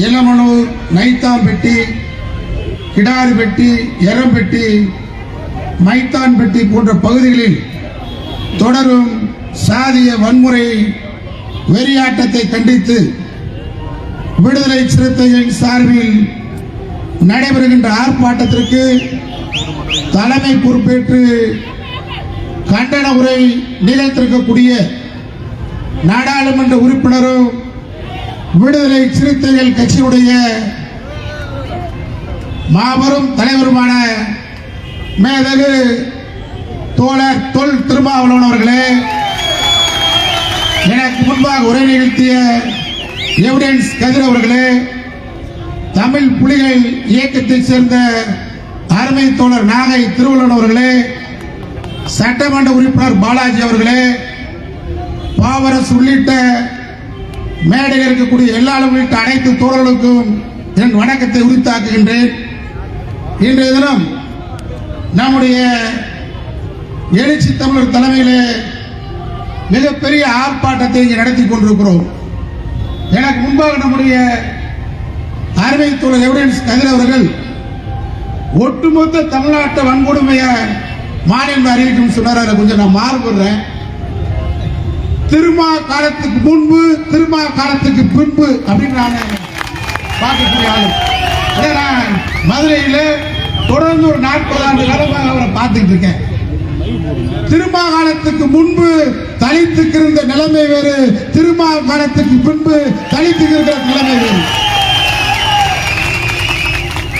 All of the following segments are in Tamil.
இளமனூர் நைத்தாம்பட்டி கிடாரிப்பட்டி எரம்பட்டி மைத்தான்பட்டி போன்ற பகுதிகளில் தொடரும் சாதிய வன்முறை வெறியாட்டத்தை கண்டித்து விடுதலை சிறுத்தைகளின் சார்பில் நடைபெறுகின்ற ஆர்ப்பாட்டத்திற்கு தலைமை பொறுப்பேற்று கண்டன உரை நிகழ்த்திருக்கக்கூடிய நாடாளுமன்ற உறுப்பினரும் விடுதலை சிறுத்தைகள் கட்சியுடைய மாபெரும் தலைவருமான மேதகு தோழர் தொல் திருமாவளவன் அவர்களே எனக்கு முன்பாக உரை நிகழ்த்திய எவிடன்ஸ் கதிர் அவர்களே தமிழ் புலிகள் இயக்கத்தைச் சேர்ந்த அருமை தோழர் நாகை திருவள்ளுவன் அவர்களே சட்டமன்ற உறுப்பினர் பாலாஜி அவர்களே பாவரஸ் உள்ளிட்ட மேடையில் இருக்கக்கூடிய எல்லாரும் உள்ளிட்ட அனைத்து தோழர்களுக்கும் என் வணக்கத்தை உரித்தாக்குகின்றேன். இன்றைய தினம் நம்முடைய எழுச்சி தமிழர் தலைமையிலே மிகப்பெரிய ஆர்ப்பாட்டத்தை இங்கே நடத்தி கொண்டிருக்கிறோம். எனக்கு முன்பாக நம்முடைய அருமை தோழர் எவிடன்ஸ் கதிர் அவர்கள் ஒட்டுமொத்த தமிழ்நாட்டு வன்கொடுமையை மாநிலம் அறிவிக்கும் சொன்னார். கொஞ்சம் நான் மாறுபடுறேன் திருமா காலத்துக்கு முன்பு திருமா காலத்துக்கு பின்பு அப்படின்னு நான் பார்க்கக்கூடிய ஆளு. அதே நான் மதுரையில் தொடர்ந்து ஒரு நாற்பது ஆண்டு காலமாக அவரை பார்த்துட்டு இருக்கேன். திருமா காலத்துக்கு முன்பு தலித்துக்கு இருந்த நிலைமை வேறு. திருமா காலத்துக்கு பின்பு தலித்துக்கு இருக்கிற நிலைமை வேறு.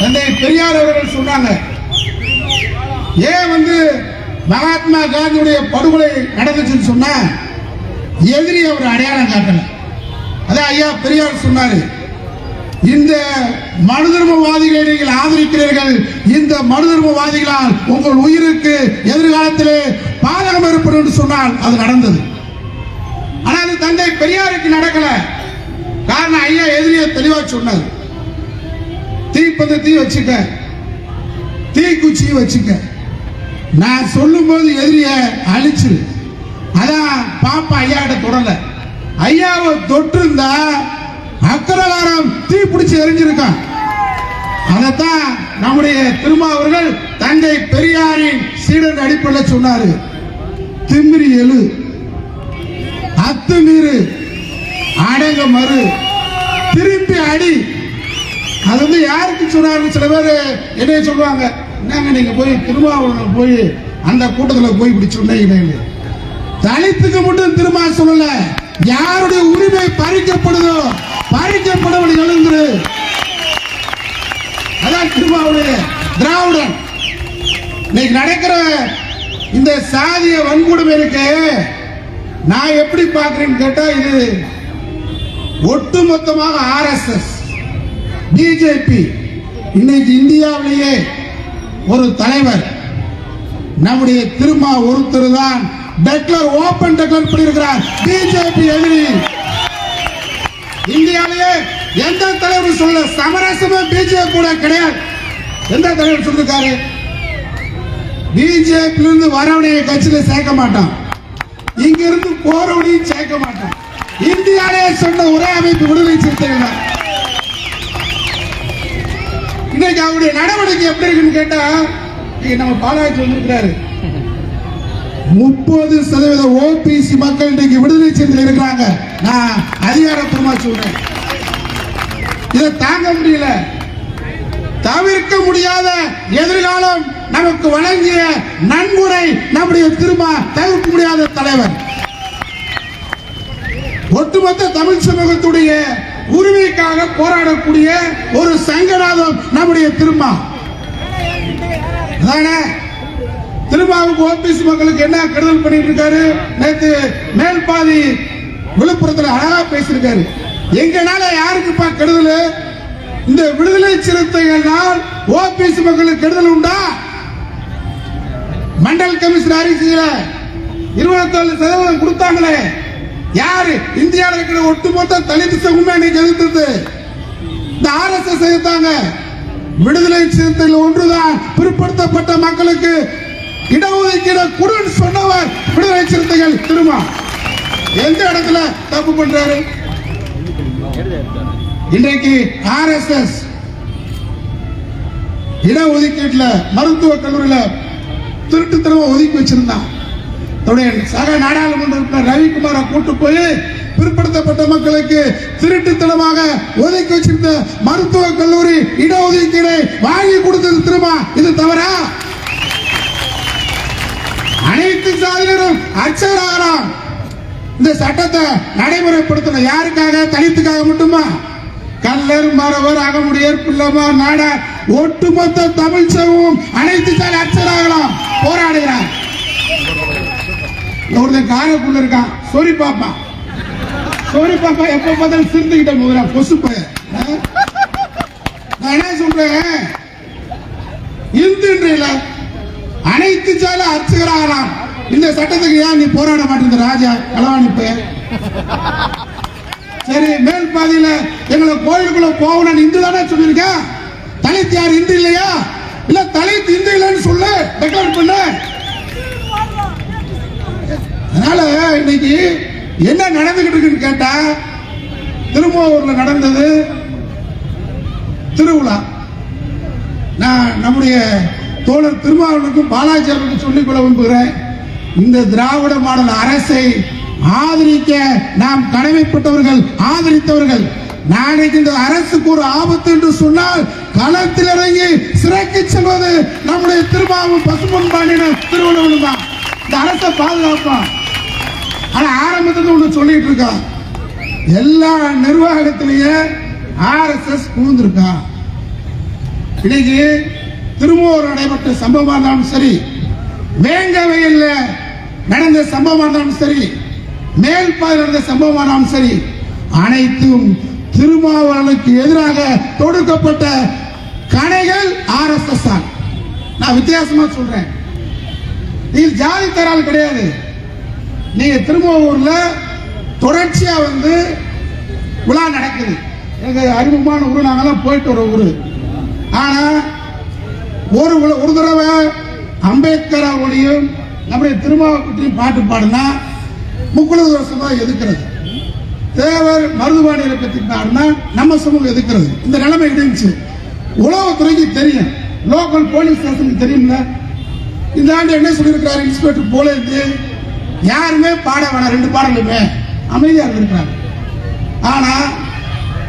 தந்தை பெரியார் அவர்கள் சொன்னாங்க ஏன் வந்து மகாத்மா காந்தியுடைய படுகொலை நடந்துச்சுன்னு சொன்னா எதிரி அவர் அடையாளம் காட்டல. அதான் ஐயா பெரியார் சொன்னாரு இந்த மனுதர்மவாதிகளை நீங்கள் ஆதரிக்கிறீர்கள் இந்த மனுதர்மவாதிகளால் உங்கள் உயிருக்கு எதிர்காலத்திலே பாதகம் இருப்பது என்று சொன்னால் அது நடந்தது. ஆனால் அது தந்தை பெரியாருக்கு நடக்கல. காரணம் ஐயா எதிரியை தெளிவா சொன்னார். தீப்பந்தத்தையும் வச்சுக்க. தீக்குச்சியும் வச்சுக்க. நான் சொல்லும்போது எதிரிய தொட்டிருந்தா அக்கரகாரம் தீ பிடிச்சி எரிஞ்சிருக்கான். அதைத்தான் நம்முடைய திருமா அவர்கள் பெரியாரின் சீடன் அடிப்படையில் சொன்னாரு. திமிரி எழு அத்துமீறு அடங்க மறு திருப்பி அடி. அது வந்து யாருக்கு சொன்னாருன்னு சில பேர் என்னைய சொல்லுவாங்க என்னங்க நீங்க போய் திருமாவளவன் போய் அந்த கூட்டத்தில் போய் இப்படி சொன்னீங்க தலித்துக்கு மட்டும் திரும்ப சொல்லலை. யாருடைய உரிமை பறிக்கப்படுதோ பறிக்கப்படவன் எழுந்துரு. அதான் திருமாவுடைய திராவிடன் இன்னைக்கு நடக்கிற இந்த சாதிய வன்கொடுமை இருக்கு நான் எப்படி பார்க்கிறேன்னு கேட்டா இது ஒட்டுமொத்தமாக ஆர்எஸ்எஸ் பிஜேபி இன்னைக்கு இந்தியாவிலேயே ஒரு தலைவர். நம்முடைய திருமா ஒருத்தர் தான் டெக்லர் ஓபன் டெக்லர் பண்ணியிருக்கிறார். பிஜேபி எதிரி இந்தியாவிலேயே எந்த தலைவர் சொல்ல சமரசமே பிஜேபி கூட கிடையாது. எந்த தலைவர் சொல்லிருக்காரு? பிஜேபி இருந்து வரவனைய கட்சியில சேர்க்க மாட்டான். இங்க இருந்து போறவனையும் சேர்க்க மாட்டான். இந்தியாவிலேயே சொன்ன ஒரே அமைப்பு விடுதலை சிறுத்தைகள் தான். இன்னைக்கு அவருடைய நடவடிக்கை எப்படி இருக்குன்னு கேட்டா இன்னைக்கு நம்ம பாலாஜி வந்திருக்கிறாரு. முப்பது சதவீத ஓபிசி மக்கள் இன்றைக்கு விடுதலை செய்தியில் இருக்கிறாங்க. நான் அதிகாரப்பூர்வமா சொல்றேன். இதை தாங்க முடியல. தவிர்க்க முடியாத எதிர்காலம் நமக்கு வழங்கிய நன்முறை நம்முடைய திரும்ப தவிர்க்க முடியாத தலைவர். ஒட்டுமொத்த தமிழ் சமூகத்துடைய உரிமைக்காக போராடக்கூடிய ஒரு சங்கநாதம் நம்முடைய திருமா அதான? திருமாவுக்கு ஓபிசி மக்களுக்கு என்ன கெடுதல் பண்ணிட்டு இருக்காரு? நேற்று மேல் பாதி அழகா பேசியிருக்காரு. எங்கனால யாருக்குப்பா கெடுதல்? இந்த விடுதலை சிறுத்தைகள்னால் ஓபிசி மக்களுக்கு கெடுதல் உண்டா? மண்டல் கமிஷன் அறிக்கையில இருபத்தேழு சதவீதம் கொடுத்தாங்களே. யாரு? இந்தியாவில் இருக்கிற ஒட்டுமொத்த தலித்து சமூகமே இன்னைக்கு எதிர்த்தது. இந்த ஆர்எஸ்எஸ் எதிர்த்தாங்க. விடுதலை சிறுத்தைகள் ஒன்றுதான் பிற்படுத்தப்பட்ட மக்களுக்கு இடஒதுக்கீடு குடுன்னு சொன்னவர் விடுதலை சிறுத்தைகள் திருமா. எந்த இடத்துல தப்பு பண்றாரு? இன்றைக்கு ஆர்எஸ்எஸ் இடஒதுக்கீட்டுல மருத்துவக் கல்லூரியில திருட்டுத்தனமா ஒதுக்கி வச்சிருந்தான். தன்னுடைய சக நாடாளுமன்ற உறுப்பினர் ரவிக்குமாரை கூட்டு போய் பிற்படுத்தப்பட்ட மக்களுக்கு திருட்டுத்தனமாக ஒதுக்கி வச்சிருந்த மருத்துவக் கல்லூரி இடஒதுக்கீடை வாங்கி கொடுத்தது திரும்ப இது தவறா? அனைத்து சாதியினரும் அச்சராகலாம் இந்த சட்டத்தை நடைமுறைப்படுத்தணும். யாருக்காக? தலித்துக்காக மட்டுமா? கல்லர் மரவர் அகமுடையர் பிள்ளமார் நாடார் ஒட்டுமொத்த தமிழ் சமூகம் அனைத்து சாதி அச்சராகலாம் போராடுகிறார். ஒருத்தன் காரைக்குள்ள இருக்கான். சொரி பாப்பா. சொரி பாப்பா. எப்ப பார்த்தாலும் சிரிந்துகிட்ட போகிறான் பொசு பையன். நான் என்ன சொல்றேன்? இந்துன்றில அனைத்து சால அர்ச்சகராகலாம். இந்த சட்டத்துக்கு ஏன் நீ போராட மாட்டேங்க ராஜா? களவாணி சரி மேல் பாதியில எங்களை கோயிலுக்குள்ள போகணும் இந்து தானே சொல்லியிருக்கேன். தலித் யார் இந்து இல்லையா? இல்ல தலித் இந்து இல்லைன்னு சொல்லு. டெக்ளேர் பண்ணு. அதனால இன்னைக்கு என்ன நடந்துகிட்டு இருக்குன்னு கேட்டா திருமாவூர்ல நடந்தது திருவிழா. நான் நம்முடைய தோழர் திருமாவளவனுக்கும் பாலாஜி அவர்களுக்கும் சொல்லிக் கொள்ள விரும்புகிறேன். இந்த திராவிட மாடல் அரசை ஆதரிக்க நாம் கடமைப்பட்டவர்கள் ஆதரித்தவர்கள். நாளைக்கு இந்த அரசுக்கு ஒரு ஆபத்து என்று சொன்னால் களத்தில் இறங்கி சிறைக்கு செல்வது நம்முடைய திருமாவும் பசுமன் பாண்டியன திருவள்ளுவன் தான். இந்த அரசை பாதுகாப்பான். ஆனா ஆரம்பத்துல ஒண்ணு சொல்லிட்டு இருக்கான் எல்லா நிர்வாகத்திலேயே ஆர்எஸ்எஸ் புகுந்திருக்கான் இன்னைக்கு திருமூர் நடைபெற்ற சம்பவமா இருந்தாலும் சரி வேங்கவையில் நடந்த சம்பவமா இருந்தாலும் சரி மேல்பாதையில் நடந்த சம்பவமா இருந்தாலும் சரி அனைத்தும் திருமாவளனுக்கு எதிராக தொடுக்கப்பட்ட கணைகள் ஆர்எஸ்எஸ் தான் நான் வித்தியாசமா சொல்றேன். நீ ஜாதி தரால் கிடையாது. நீங்க திருமாவூர்ல தொடர்ச்சியா வந்து விழா நடக்குது. எங்க அறிமுகமான ஊர் நாங்கெல்லாம் போயிட்டு வர ஊரு. ஆனா ஒரு ஒரு தடவை அம்பேத்கர் அவர்களையும் நம்முடைய திருமாவளவனையும் பாட்டு பாடினா முக்குழு வருஷமா எதிர்க்கிறது தேவர் மருதுபாடு இயக்கத்தை பாடினா நம்ம சமூகம் எதிர்க்கிறது இந்த நிலைமை இருந்துச்சு உளவுத்துறைக்கு தெரியும். லோக்கல் போலீஸ் ஸ்டேஷனுக்கு தெரியும்ல. இந்த ஆண்டு என்ன சொல்லியிருக்கிறார்? இன்ஸ்பெக்டர் போலேந்து யாருமே பாட வேணாம். ரெண்டு பாடலுமே. அமைதியாக இருந்திருக்கிறாங்க ஆனா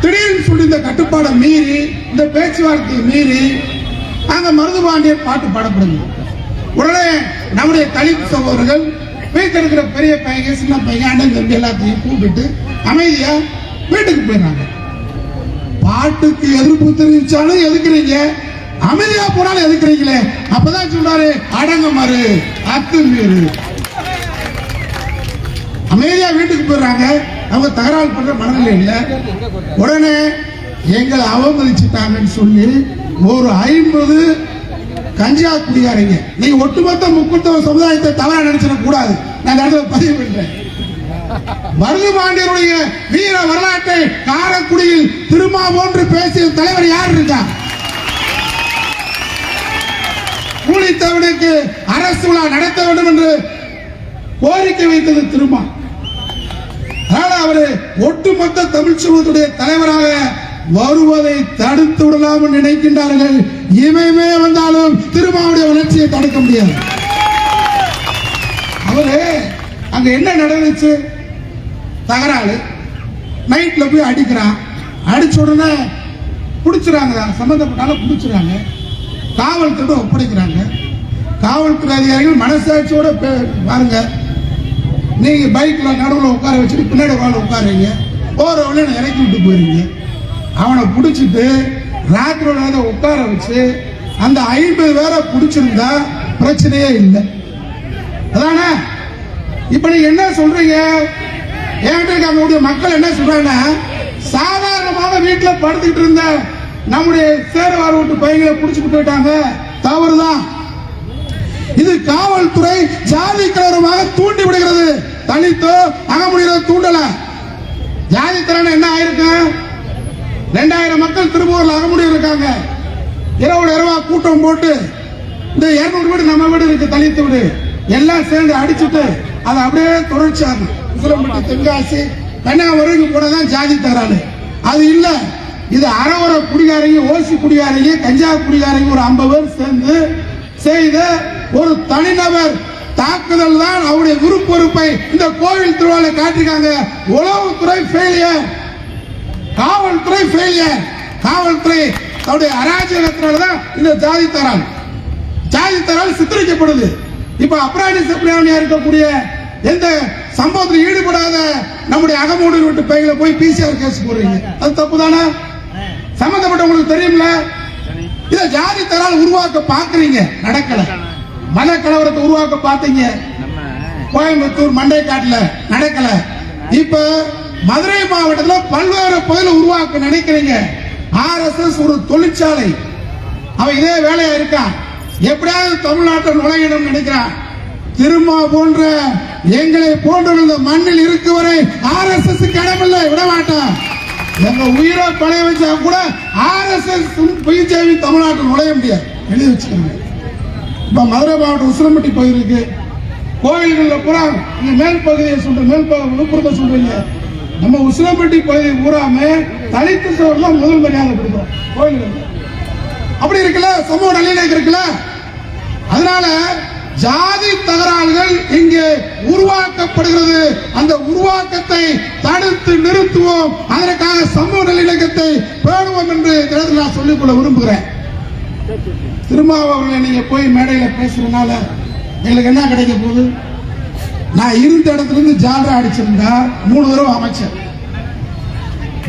திடீர்னு சொல்லி இந்த கட்டுப்பாடை மீறி இந்த பேச்சுவார்த்தையை மீறி அந்த மருதுபாண்டியர் பாட்டு பாடப்படுது உடனே நம்முடைய தலித் சகோதரர்கள் வீட்டில் இருக்கிற பெரிய பையன் சின்ன பையன் அண்ணன் தம்பி எல்லாத்தையும் கூப்பிட்டு அமைதியா வீட்டுக்கு போயிடுறாங்க. பாட்டுக்கு எதிர்ப்பு தெரிவிச்சாலும் எதுக்குறீங்க? அமைதியா போனாலும் எதுக்குறீங்களே? அப்பதான் சொல்றாரு அடங்க மறு அத்துமீறு அமைதியா வீட்டுக்கு போயிடுறாங்க. அவங்க தகராறு பண்ற மனநிலை இல்லை. உடனே எங்களை அவமதிச்சுட்டாங்கன்னு சொல்லி ஒரு ஐம்பது கஞ்சா குடிகாரங்க நீ ஒட்டுமொத்த முக்குத்தவ சமுதாயத்தை தவறா நினைச்சிட கூடாது. நான் இந்த இடத்துல பதிவு பண்றேன். மருதுபாண்டியருடைய வீர வரலாற்றை காரக்குடியில் திருமா போன்று பேசிய தலைவர் யார் இருக்கா? கூலித்தவனுக்கு அரசு விழா நடத்த வேண்டும் என்று கோரிக்கை வைத்தது திருமா. அதனால அவரு ஒட்டுமொத்த தமிழ் சமூகத்துடைய தலைவராக வருவதை தடுத்து விடலாம் நினைக்கின்றார்கள். இமைமே வந்தாலும் திருமாவுடைய வளர்ச்சியை தடுக்க முடியாது. அவரு அங்க என்ன நடந்துச்சு? தகராறு. நைட்ல போய் அடிக்கிறான். அடிச்ச உடனே பிடிச்சிறாங்க சம்பந்தப்பட்டாலும் பிடிச்சிறாங்க. காவல்துறை ஒப்படைக்கிறாங்க. காவல்துறை அதிகாரிகள் மனசாட்சியோட பாருங்க. நீங்க பைக்ல நடுவில் உட்கார வச்சுட்டு பின்னாடி உட்கார உட்காருங்க போற வழியில இறக்கி விட்டு போயிருங்க. அவனை பிடிச்சிட்டு ராத்திரியோட அதை உட்கார வச்சு அந்த ஐம்பது பேரை பிடிச்சிருந்தா பிரச்சனையே இல்லை. அதானே? இப்ப நீங்க என்ன சொல்றீங்க? என்கிட்ட நம்முடைய மக்கள் என்ன சொல்றாங்கன்னா சாதாரணமாக வீட்டில் படுத்துக்கிட்டு இருந்த நம்முடைய சேருவார் வீட்டு பையங்களை பிடிச்சிட்டு போயிட்டாங்க. தவறுதான். இது காவல்துறை ஜாதி கலவரமாக தூண்டி விடுகிறது. தலித்தோ அகமுடிகிறத தூண்டல. ஜாதி திறன் என்ன ஆயிருக்கு ரெண்டாயிரம் மக்கள் திருப்பூர்ல அகமுடி இருக்காங்க. இரவு இரவா கூட்டம் போட்டு இந்த இருநூறு வீடு நம்ம வீடு இருக்கு தலித்து வீடு. எல்லாம் சேர்ந்து அடிச்சுட்டு அதை அப்படியே தொடர்ச்சி ஆகும் உசிலம்பட்டி தென்காசி கன்னியாகுமரிக்கு போனதான் ஜாதி தரானு அது இல்ல. இது அறவர குடிகாரங்க ஓசி குடிகாரங்க கஞ்சா குடிகாரங்க ஒரு ஐம்பது பேர் சேர்ந்து செய்த ஒரு தனிநபர் தாக்குதல் தான் அவருடைய விருப்பொறுப்பை இந்த கோவில் திருவாளை காட்டிருக்காங்க உளவுத்துறை ஃபெயிலியர் காவல்துறை ஃபெயிலியர் காவல்துறை தன்னுடைய அராஜகத்தினால தான் இந்த ஜாதி தரான். ஜாதி தரால் சித்தரிக்கப்படுது. இப்ப அப்ராணி சப்ராணியா இருக்கக்கூடிய எந்த சம்பவத்தில் ஈடுபடாத நம்முடைய அகமூடு வீட்டு பையில போய் பிசிஆர் கேஸ் போடுறீங்க. அது தப்பு தானே சம்பந்தப்பட்டவங்களுக்கு தெரியும்ல? இத ஜாதி தரால் உருவாக்க பாக்குறீங்க நடக்கல. மத கலவரத்தை உருவாக்க பார்த்தீங்க. கோயம்புத்தூர் மண்டைக்காட்டுல நடக்கல. இப்ப மதுரை மாவட்டத்தில் பல்வேறு பகுதியில் உருவாக்க நினைக்கிறீங்க. ஆர்எஸ்எஸ் ஒரு தொழிற்சாலை. அவன் இதே வேலையா இருக்கான் எப்படியாவது தமிழ்நாட்டை நுழையணும்னு நினைக்கிறான் திருமா போன்ற எங்களை போன்ற இந்த மண்ணில் இருக்கு வரை ஆர்எஸ்எஸ் இடமில்லை விட மாட்டான் எங்க உயிரை பழைய வச்சா கூட ஆர்எஸ்எஸ் பிஜேபி தமிழ்நாட்டில் நுழைய முடியாது. எழுதி வச்சுக்கோங்க. இப்ப மதுரை மாவட்டம் உசிலம்பட்டி பகுதி இருக்கு கோயில்கள்ல பூரா மேல் பகுதியை சொல்ற மேல் பகுதி விழுப்புரத்தை சொல்றீங்க. நம்ம உசிலம்பட்டி பகுதி பூராமே தலித்து சோர் தான் முதல் மரியாதை கொடுக்குறோம். கோயில்கள் அப்படி இருக்குல்ல? சமூக நல்லிணக்கம் இருக்குல்ல? அதனால ஜாதி தகராறுகள் இங்கே உருவாக்கப்படுகிறது. அந்த உருவாக்கத்தை தடுத்து நிறுத்துவோம். அதற்காக சமூக நல்லிணக்கத்தை பேணுவோம் என்று இந்த நான் நான் சொல்லிக்கொள்ள விரும்புகிறேன். திருமாவளவனை நீங்க போய் மேடையில் பேசுறதுனால எங்களுக்கு என்ன கிடைக்க போகுது? நான் இருந்த இடத்துல இருந்து ஜாலரா அடிச்சிருந்தா மூணு தடவை அமைச்சர்.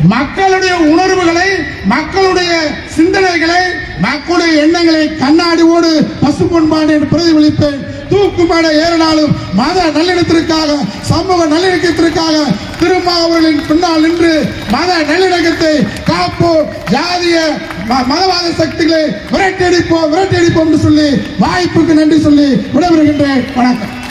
மக்களுடைய உணர்வுகளை மக்களுடைய சிந்தனைகளை மக்களுடைய எண்ணங்களை கண்ணாடியோடு பசு பொன்பாடு என்று பிரதிபலிப்பேன். தூக்கு மேடை ஏறினாலும் மத நல்லிணத்திற்காக சமூக நல்லிணக்கத்திற்காக திருமாவர்களின் பின்னால் நின்று மத நல்லிணக்கத்தை காப்போம் ஜாதிய ம- மதவாத சக்திகளை விரட்டடிப்போம் விரட்டடிப்போம் என்று சொல்லி வாய்ப்புக்கு நன்றி சொல்லி விடைபெறுகின்றேன். வணக்கம்.